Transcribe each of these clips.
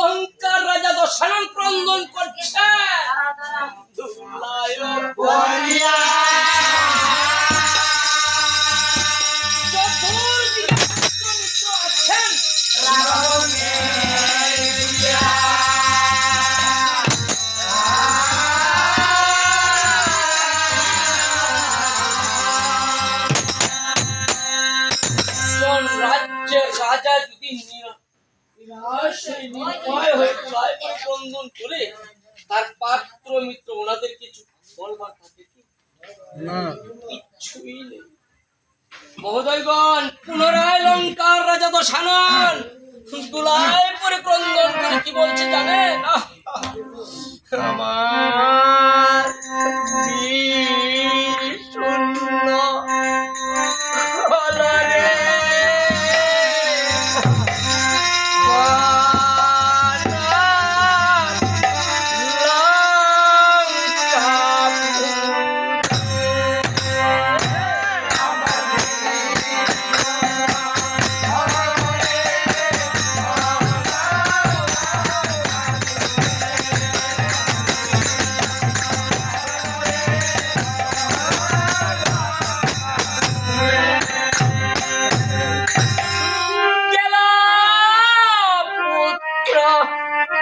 লঙ্কার রাজা দশানন ক্রন্দন করছে। ক্রন্দন করে তার পাত্র মিত্র ওনাদের কিছু বলবার থাকে কি? কিছুই নেই। মহোদয়গণ পুনরায় লঙ্কার রাজা দশানন। দুলায় পরে ক্রন্দন করে কি বলছে জানেন? রামায় আমার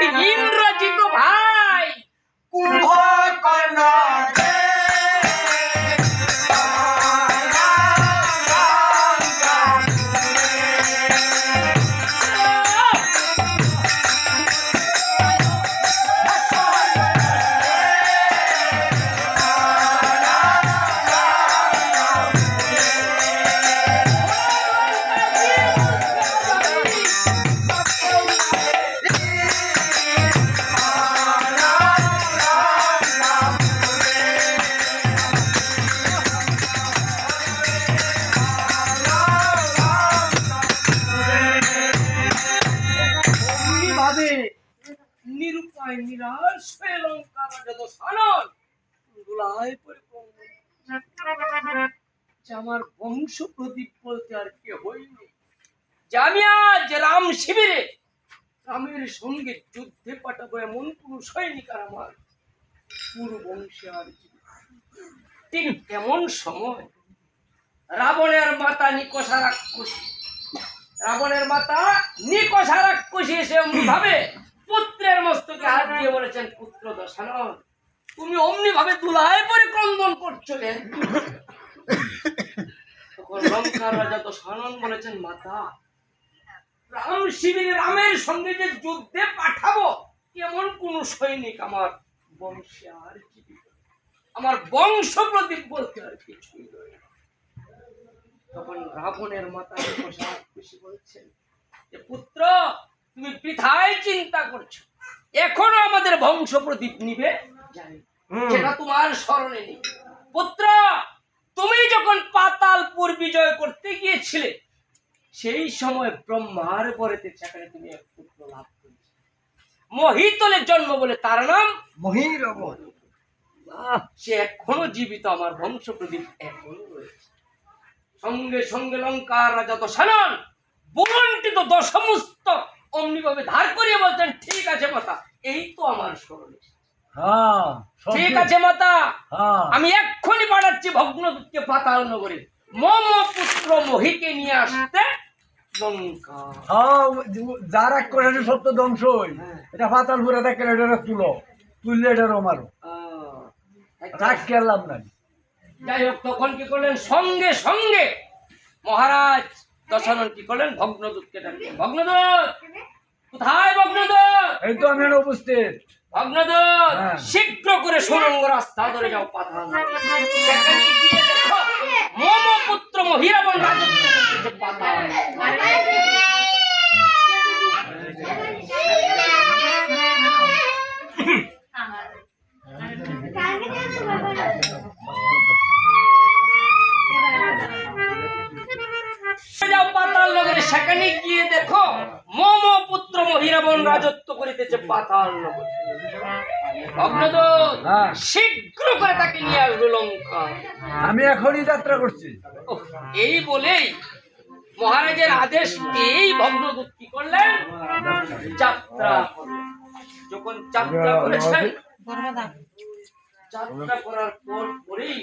Ay, ভাবে নিরুপায় নিরাশ হয়ে লঙ্কা দুলায় পরে আমার বংশ প্রদীপ বলতে আর কে হইনি আমি আজ রাম শিবিরে, রামের সঙ্গে যুদ্ধে পাঠাবো এমন কোন সৈনিক আর আমার পুরো বংশে আর। ঠিক তেমন সময় রাবণের মাতা নিকষা রাক্ষসী রাবণের মাতা নিকষা রাক্ষসী এসে ভাবে পুত্রের মস্তকে হাত দিয়ে বলেছেন, পুত্র দশানন, তুমি অমনি ভাবে দুলায় পরে ক্রন্দন করছ লঙ্কার রাজা বলেছেন, মাতা, রাম শিবিরে রামের সঙ্গে যে যুদ্ধে পাঠাবো, এমন কোন সৈনিক আমার বংশে আর নেই। আমার বংশ প্রদীপ বলতে আর কিছুই রইল না। তখন রাবণের মাথায় প্রসাদ খুশি বলছেন যে পুত্র তুমি বৃথায় চিন্তা করছ। এখনও আমাদের বংশ প্রদীপ নিবে? জানি। সেটা তোমার স্মরণে নেই। পুত্র তুমি যখন পাতালপুর বিজয় করতে গিয়েছিলে সেই সময় ব্রহ্মার পরেতে সেখানে তুমি এক পুত্র লাভ করেছিলে। মহিতলের জন্ম বলে তার নাম? মহিরব আহ, সে এখনও জীবিত আমার বংশ প্রদীপ এখনও রয়েছে। সঙ্গে সঙ্গে লঙ্কার রাজা তো সানন বন্টিত দশমস্ত অমনি ভাবে ধার করিয়ে বলছেন ঠিক আছে মাতা এই তো আমার স্মরণ ঠিক। আছে মাতা হ্যাঁ। আমি এক্ষুনি পাঠাচ্ছি ভগ্নদূতকে পাতাল নগরে। মম পুত্র মহিকে নিয়ে আসতে লঙ্কা। হ্যাঁ যারা করে সত্য ধ্বংসই হ্যাঁ। এটা পাতাল পুরে দেখে এটা তুলো তুললে এটা মারো। রাগ কেলাম না যাই হোক তখন কি করলেন সঙ্গে সঙ্গে মহারাজ দশানন কি করলেন ভগ্নদূতকে ডাকলেন ভগ্নদূত কোথায় ভগ্নদূত এই তো আমি উপস্থিত ভগ্নদূত হ্যাঁ। শীঘ্র করে সুরঙ্গ রাস্তা ধরে যাও পাঠান সেখানে গিয়ে দেখো মম পুত্র মহিরাবন রাজত্ব করতেছে রাজত্ব করিতেছে পাতাল নগরে। হ্যাঁ। শীঘ্র করে তাকে নিয়ে আসবে লঙ্কা। আমি এখনই যাত্রা করছি। এই বলেই মহারাজের আদেশ পেয়েই ভগ্নদূত কি করলেন? যাত্রা যখন যাত্রা করেছেন যাত্রা করার পর পরেই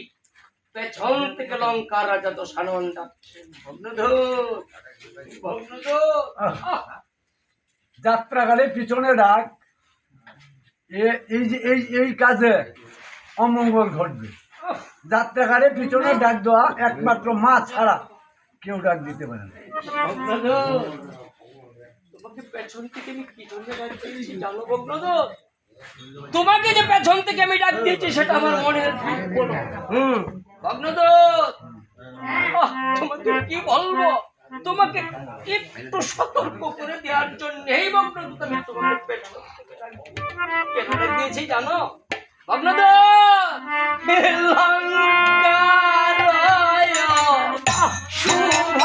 পেছন থেকে লঙ্কার রাজা তো সানন ডাকছেন ভগ্নদূত ভগ্নদূত যাত্রাকালে পিছনে ডাক। এই যে এই এই কাজে অমঙ্গল ঘটবে। যাত্রাকালে পিছনে ডাক দেওয়া একমাত্র মা ছাড়া কেউ ডাক দিতে পারে না। তোমাকে যে পেছন থেকে আমি ডাক দিয়েছি সেটা আমার নয়। হুম। ভগ্নদূত তোমাকে কি বলব? তোমাকে একটু সতর্ক করে দেওয়ার জন্য এই ভগ্নদূত আমি তোমার পেছনে দিয়েছি। জানো ভগ্নদূত শুভ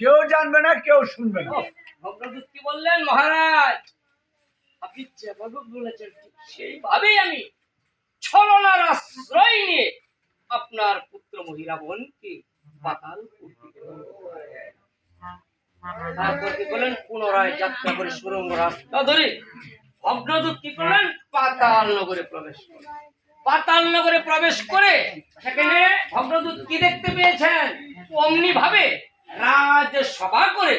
কেউ জানবে না, কেউ শুনবে না। ভগ্নদূত কি বললেন, মহারাজ? আপনি যেভাবে বলেছেন সেইভাবেই আমি ছলনার আশ্রয় নিয়ে আপনার পুত্র মহিরাবনকে পাতাল করতে গেলাম। তারপর কি করলেন? পুনরায় যাত্রা করে সুরঙ্গ রাস্তা ধরে ভগ্নদূত কি করলেন? পাতাল নগরে প্রবেশ করলেন। পাতাল নগরে প্রবেশ করে সেখানে ভগ্নদূত কি দেখতে পেয়েছেন? অমনি ভাবে রাজ সভা করে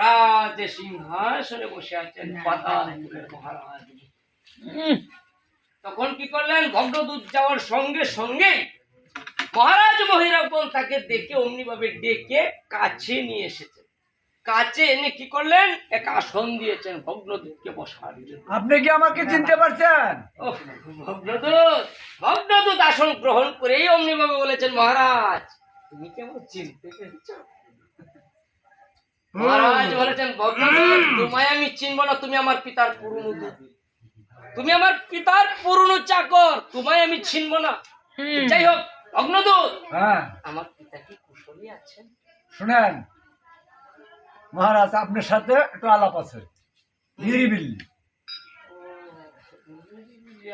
রাজ সিংহাসনে বসে আছেন পাতাল মহারাজ। তখন কি করলেন? ভগ্নদূত যাওয়ার সঙ্গে সঙ্গে মহারাজ মহিরাগণ তাকে দেখে অমনি ভাবে ডেকে কাছে নিয়ে এসেছেন। কাছে এনে কি করলেন? এক আসন দিয়েছেন ভগ্নদূতকে বসার আপনি কি আমাকে চিনতে পারছেন? ভগ্নদূত ভগ্নদূত আসন গ্রহণ করেই অমনি ভাবে বলেছেন মহারাজ তুমি কি আমার চিনতে পেরেছ? মহারাজ বলেছেন তোমায় আমি চিনব না তুমি আমার পিতার পুরনো তুমি আমার পিতার পুরনো চাকর তোমায় আমি চিনব না। যাই হোক ভগ্নদূত হ্যাঁ। আমার পিতা কি কুশলী আছেন? শুনেন মহারাজ আপনার সাথে একটু আলাপ আছে।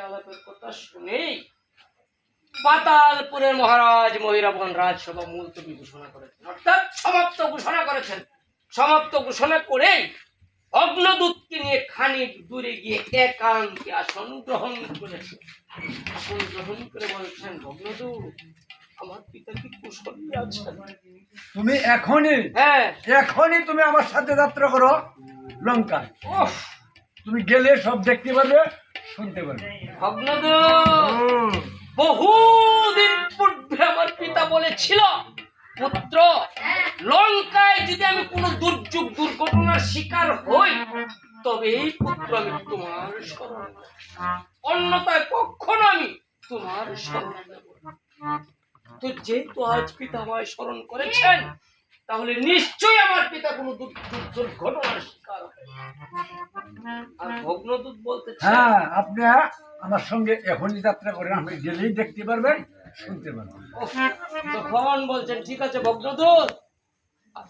আলাপের কথা শুনেই পাতালপুরের মহারাজ মহিরাবন রাজসভা মুলতবি ঘোষণা করেছেন অর্থাৎ সমাপ্ত ঘোষণা করেছেন। সমাপ্ত ঘোষণা করে অগ্নদূতকে নিয়ে খানিক দূরে গিয়ে একান্তে আসন গ্রহণ করেছে। আসন গ্রহণ করে বলছেন অগ্নদূত আমার পিতা কি কুশলী আছেন? তুমি এখনই হ্যাঁ। এখনই তুমি আমার সাথে যাত্রা করো লঙ্কায়। ওহ তুমি গেলে সব দেখতে পারবে শুনতে পারবে। ভগ্নদূত বহুদিন পূর্বে আমার পিতা বলেছিল পুত্র, লঙ্কায় যদি আমি কোনো দুর্যোগ, দুর্ঘটনার শিকার হই, তবে এই পুত্র আমি তোমার স্মরণ নেব। অন্যথায় কখনো আমি তোমার স্মরণ তো যেহেতু আজ পিতা আমায় স্মরণ করেছেন, তাহলে নিশ্চয়ই আমার পিতা কোনো দুর্ঘটনার শিকার আর ভগ্নদূত বলতে হ্যাঁ আপনি আমার সঙ্গে এখনই যাত্রা করেন, আপনি গেলেই দেখতে পারবেন। শুনতে পারবেন তখন বলছেন ঠিক আছে ভগ্নদূত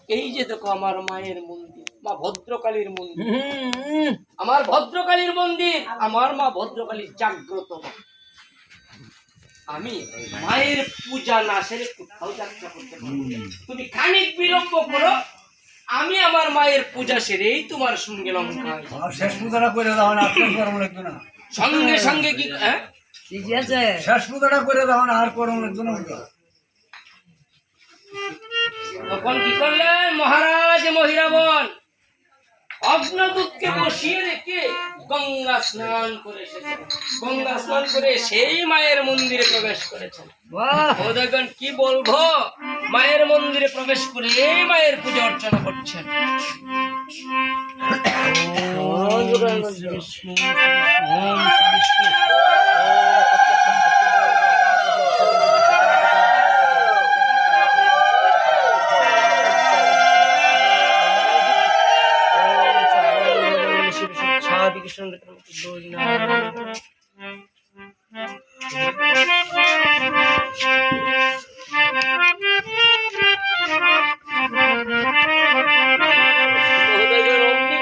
এই যে দেখো আমার মায়ের মন্দির মা ভদ্রকালীর মন্দির। আমার ভদ্রকালীর মন্দির আমার মা ভদ্রকালীর জাগ্রত আমি মায়ের পূজা না সেরে কোথাও যাত্রা করতে পারব তুমি খানিক বিলম্ব করো আমি আমার মায়ের পূজা সেরেই তোমার সঙ্গে। আর শেষ পূজাটা করে দাও না আপনার না। সঙ্গে সঙ্গে কি হ্যাঁ? শেষ পূজাটা করে আর তখন কি করলেন? মহারাজ মহিরাবন অগ্নদূতকে বসিয়ে রেখে গঙ্গা স্নান করে গঙ্গা স্নান করে সেই মায়ের মন্দিরে প্রবেশ করেছেন। ও দেখবেন কি বলব? মায়ের মন্দিরে প্রবেশ করে এই মায়ের পূজা অর্চনা করছেন। ওম শ্রী বিষ্ণু, ওম শ্রী বিষ্ণু।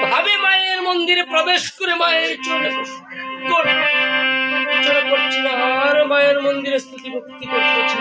ভাবে মায়ের মন্দিরে প্রবেশ করে মায়ের চরণে চলে করছিল আর মায়ের মন্দিরে স্তুতি ভক্তি করতেছে